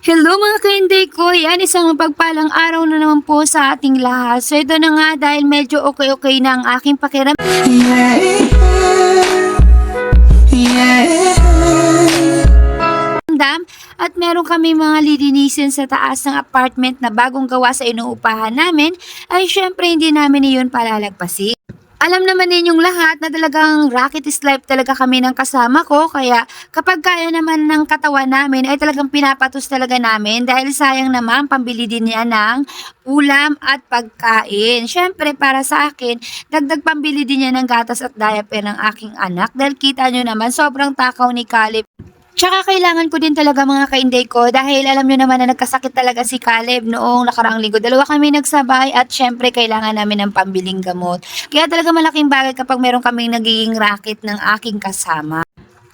Hello mga kainday ko, yan isang mapagpalang araw na naman po sa ating lahat. So ito na nga dahil medyo okay-okay na ang aking pakiram. Dam, at meron kami mga lilinisin sa taas ng apartment na bagong gawa sa inuupahan namin, ay syempre hindi namin iyon palalagpasin. Alam naman ninyong lahat na talagang rocket is life talaga kami ng kasama ko. Kaya kapag kaya naman ng katawan namin ay talagang pinapatos talaga namin. Dahil sayang naman pambili din niya ng ulam at pagkain. Syempre para sa akin, dagdag pambili din niya ng gatas at diaper ng aking anak. Dahil kita nyo naman sobrang takaw ni Caleb Tsaka kailangan ko din talaga mga kainday ko dahil alam nyo naman na nagkasakit talaga si Caleb noong nakaraang linggo. Dalawa kami nagsabay at syempre kailangan namin ng pambiling gamot. Kaya talaga malaking bagay kapag meron kaming nagiging racket ng aking kasama.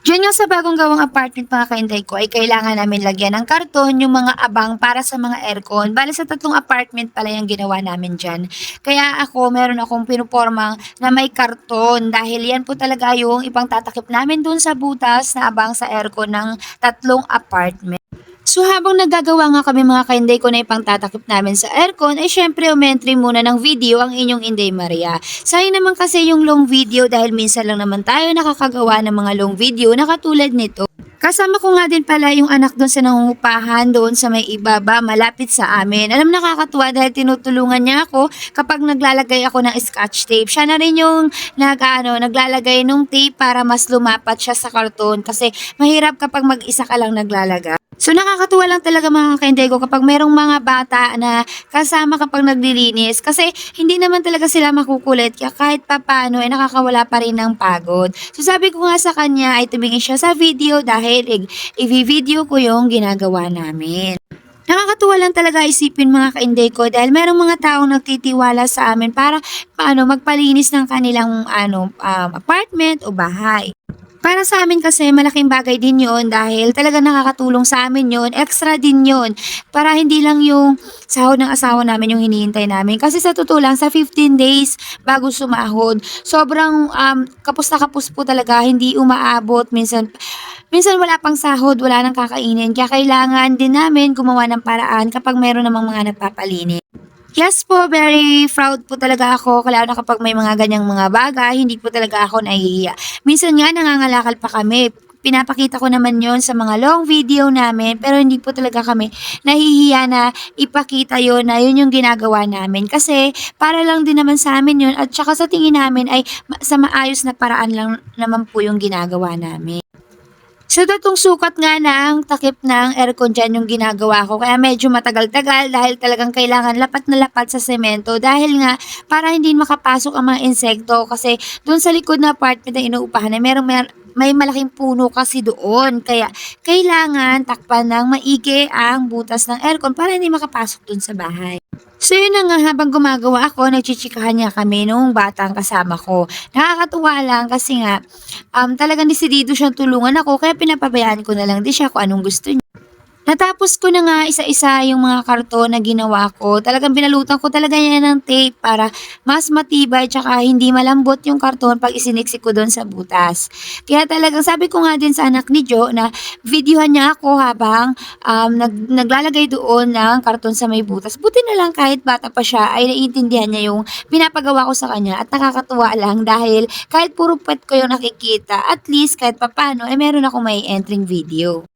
Diyan yung sa bagong gawang apartment mga kainday ko ay kailangan namin lagyan ng karton yung mga abang para sa mga aircon. Bale sa tatlong apartment pala yung ginawa namin dyan. Kaya ako meron akong pinupormang na may karton dahil yan po talaga yung ipang tatakip namin dun sa butas na abang sa aircon ng tatlong apartment. So habang nagagawa nga kami mga kainday ko na ipang tatakip namin sa aircon, ay syempre umentry muna ng video ang inyong Inday Maria. Sayang naman kasi yung long video dahil minsan lang naman tayo nakakagawa ng mga long video na katulad nito. Kasama ko nga din pala yung anak doon sa nangungupahan doon sa may ibaba malapit sa amin. Alam nakakatuwa dahil tinutulungan niya ako kapag naglalagay ako ng scotch tape. Siya na rin yung nag, ano, naglalagay ng tape para mas lumapat siya sa karton kasi mahirap kapag mag-isa ka lang naglalagay. So nakakatuwa lang talaga mga kaindego kapag merong mga bata na kasama kapag naglilinis kasi hindi naman talaga sila makukulit kaya kahit papano ay nakakawala pa rin ng pagod. So sabi ko nga sa kanya ay tumingin siya sa video dahil i-video ko yung ginagawa namin. Nakakatuwa lang talaga isipin mga kainday ko dahil merong mga taong nagtitiwala sa amin para paano magpalinis ng kanilang ano um, apartment o bahay. Para sa amin kasi malaking bagay din yon dahil talaga nakakatulong sa amin yon extra din yon para hindi lang yung sahod ng asawa namin yung hinihintay namin. Kasi sa totoo lang, sa 15 days bago sumahod, sobrang um, kapos na kapos po talaga, hindi umaabot. Minsan, minsan wala pang sahod, wala nang kakainin. Kaya kailangan din namin gumawa ng paraan kapag meron namang mga nagpapalinis. Yes po, very proud po talaga ako. Lalo na kapag may mga ganyang mga bagay, hindi po talaga ako nahihiya. Minsan nga nangangalakal pa kami. Pinapakita ko naman yon sa mga long video namin pero hindi po talaga kami nahihiya na ipakita yon na yun yung ginagawa namin kasi para lang din naman sa amin yun at saka sa tingin namin ay sa maayos na paraan lang naman po yung ginagawa namin. So, tatong sukat nga ng takip ng aircon dyan yung ginagawa ko. Kaya medyo matagal-tagal dahil talagang kailangan lapat na lapat sa semento. Dahil nga, para hindi makapasok ang mga insekto. Kasi doon sa likod na apartment na inuupahan na merong mer- may malaking puno kasi doon. Kaya kailangan takpan ng maigi ang butas ng aircon para hindi makapasok doon sa bahay. So yun na nga habang gumagawa ako, nagchichikahan niya kami nung batang kasama ko. Nakakatuwa lang kasi nga um, talagang desidido siyang tulungan ako kaya pinapabayaan ko na lang din siya kung anong gusto niya. Natapos ko na nga isa-isa yung mga karton na ginawa ko. Talagang binalutan ko talaga yan ng tape para mas matibay tsaka hindi malambot yung karton pag isiniksik ko doon sa butas. Kaya talagang sabi ko nga din sa anak ni Joe na videohan niya ako habang um, nag, naglalagay doon ng karton sa may butas. Buti na lang kahit bata pa siya ay naiintindihan niya yung pinapagawa ko sa kanya at nakakatuwa lang dahil kahit puro pet ko yung nakikita, at least kahit papano ay meron ako may entering video.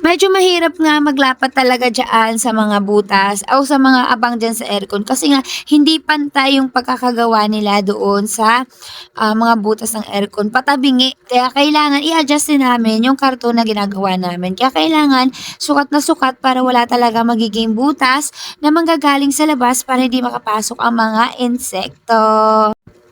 Medyo mahirap nga maglapat talaga dyan sa mga butas o sa mga abang dyan sa aircon kasi nga hindi pantay yung pagkakagawa nila doon sa ah, mga butas ng aircon. Patabingi. Kaya kailangan i-adjust din namin yung karton na ginagawa namin. Kaya kailangan sukat na sukat para wala talaga magiging butas na manggagaling sa labas para hindi makapasok ang mga insekto.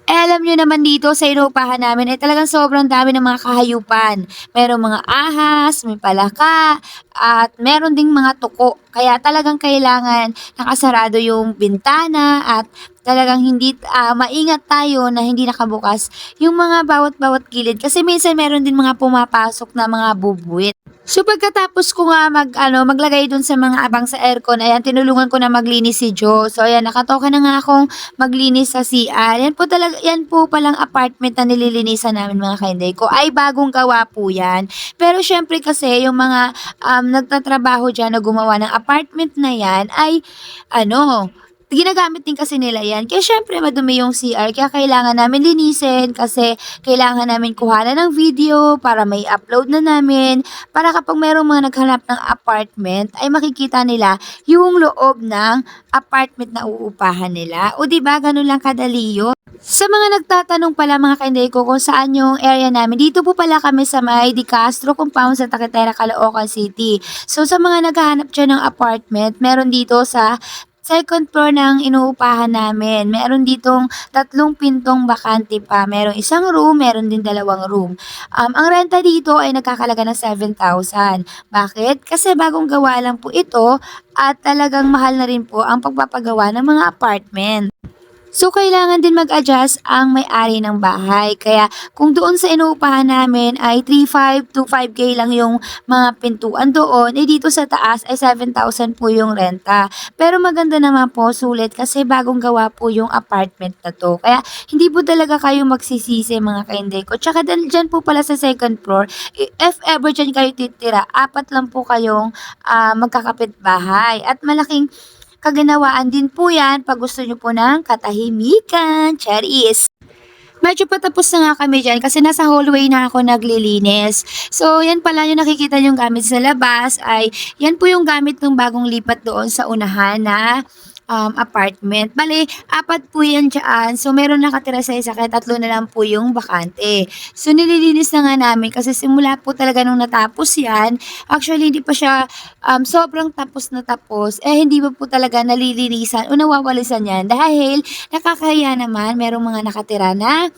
Eh, alam nyo naman dito sa inuupahan namin, eh talagang sobrang dami ng mga kahayupan. Merong mga ahas, may palaka, at meron ding mga tuko. Kaya talagang kailangan nakasarado yung bintana at talagang hindi ah, maingat tayo na hindi nakabukas yung mga bawat-bawat gilid. Kasi minsan meron din mga pumapasok na mga bubuwit. So pagkatapos ko nga mag ano, maglagay dun sa mga abang sa aircon, ayan tinulungan ko na maglinis si Jo. So ayan nakatoka na nga akong maglinis sa CR. Yan po talaga yan po palang apartment na nililinisan namin mga kainday ko. Ay bagong gawa po yan. Pero syempre kasi yung mga um, nagtatrabaho diyan na gumawa ng apartment na yan ay ano, ginagamit din kasi nila yan. Kaya syempre madumi yung CR. Kaya kailangan namin linisin kasi kailangan namin kuhanan ng video para may upload na namin. Para kapag mayroong mga naghanap ng apartment ay makikita nila yung loob ng apartment na uupahan nila. O ba ganun lang kadali yun. Sa mga nagtatanong pala mga kainday ko kung saan yung area namin, dito po pala kami sa may Di Castro compound sa Takitera, Caloocan City. So sa mga naghahanap dyan ng apartment, meron dito sa second floor ng inuupahan namin. Meron ditong tatlong pintong bakante pa. Meron isang room, meron din dalawang room. Um, ang renta dito ay nagkakalaga ng 7,000. Bakit? Kasi bagong gawa lang po ito at talagang mahal na rin po ang pagpapagawa ng mga apartment. So, kailangan din mag-adjust ang may-ari ng bahay. Kaya, kung doon sa inuupahan namin ay 3,500 to 5K lang yung mga pintuan doon, eh dito sa taas ay 7,000 po yung renta. Pero maganda naman po, sulit, kasi bagong gawa po yung apartment na to. Kaya, hindi po talaga kayo magsisisi mga kainday ko. Tsaka, dyan po pala sa second floor, if ever dyan kayo titira, apat lang po kayong ah, magkakapit bahay. At malaking kaginawaan din po yan pag gusto nyo po ng katahimikan. Charis! Medyo patapos na nga kami dyan kasi nasa hallway na ako naglilinis. So, yan pala yung nakikita yung gamit sa labas ay yan po yung gamit ng bagong lipat doon sa unahan na um, apartment. Bale, apat po yan dyan. So, meron nakatira sa isa kaya tatlo na lang po yung bakante. So, nililinis na nga namin kasi simula po talaga nung natapos yan, actually hindi pa siya um, sobrang tapos na tapos, eh hindi pa po talaga nalilinisan o nawawalisan yan dahil nakakahiya naman merong mga nakatira na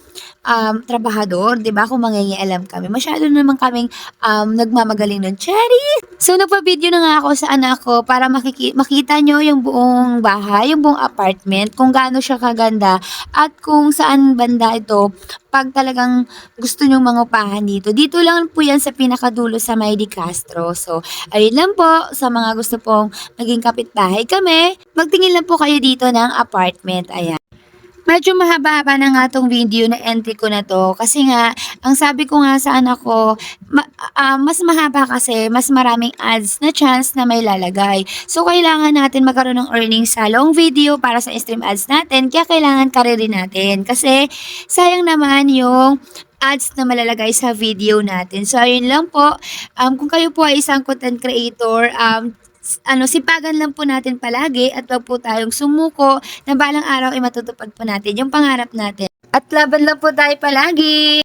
um, trabahador, ba? Kung mangingialam kami. Masyado naman kaming um, nagmamagaling nun. Cherry! So, nagpa-video na nga ako sa anak ko para makiki- makita nyo yung buong bahay, yung buong apartment, kung gaano siya kaganda at kung saan banda ito pag talagang gusto nyong mangupahan dito. Dito lang po yan sa pinakadulo sa May Di Castro. So, ayun lang po sa mga gusto pong maging kapitbahay kami. Magtingin lang po kayo dito ng apartment. Ayan. Medyo mahaba-haba na nga tong video na entry ko na to kasi nga ang sabi ko nga sa anak ko ma- ah, mas mahaba kasi mas maraming ads na chance na may lalagay. So kailangan natin magkaroon ng earnings sa long video para sa stream ads natin kaya kailangan karere natin kasi sayang naman yung ads na malalagay sa video natin. So ayun lang po. Um, kung kayo po ay isang content creator, um, ano, sipagan lang po natin palagi at wag po tayong sumuko na balang araw ay matutupad po natin yung pangarap natin. At laban lang po tayo palagi!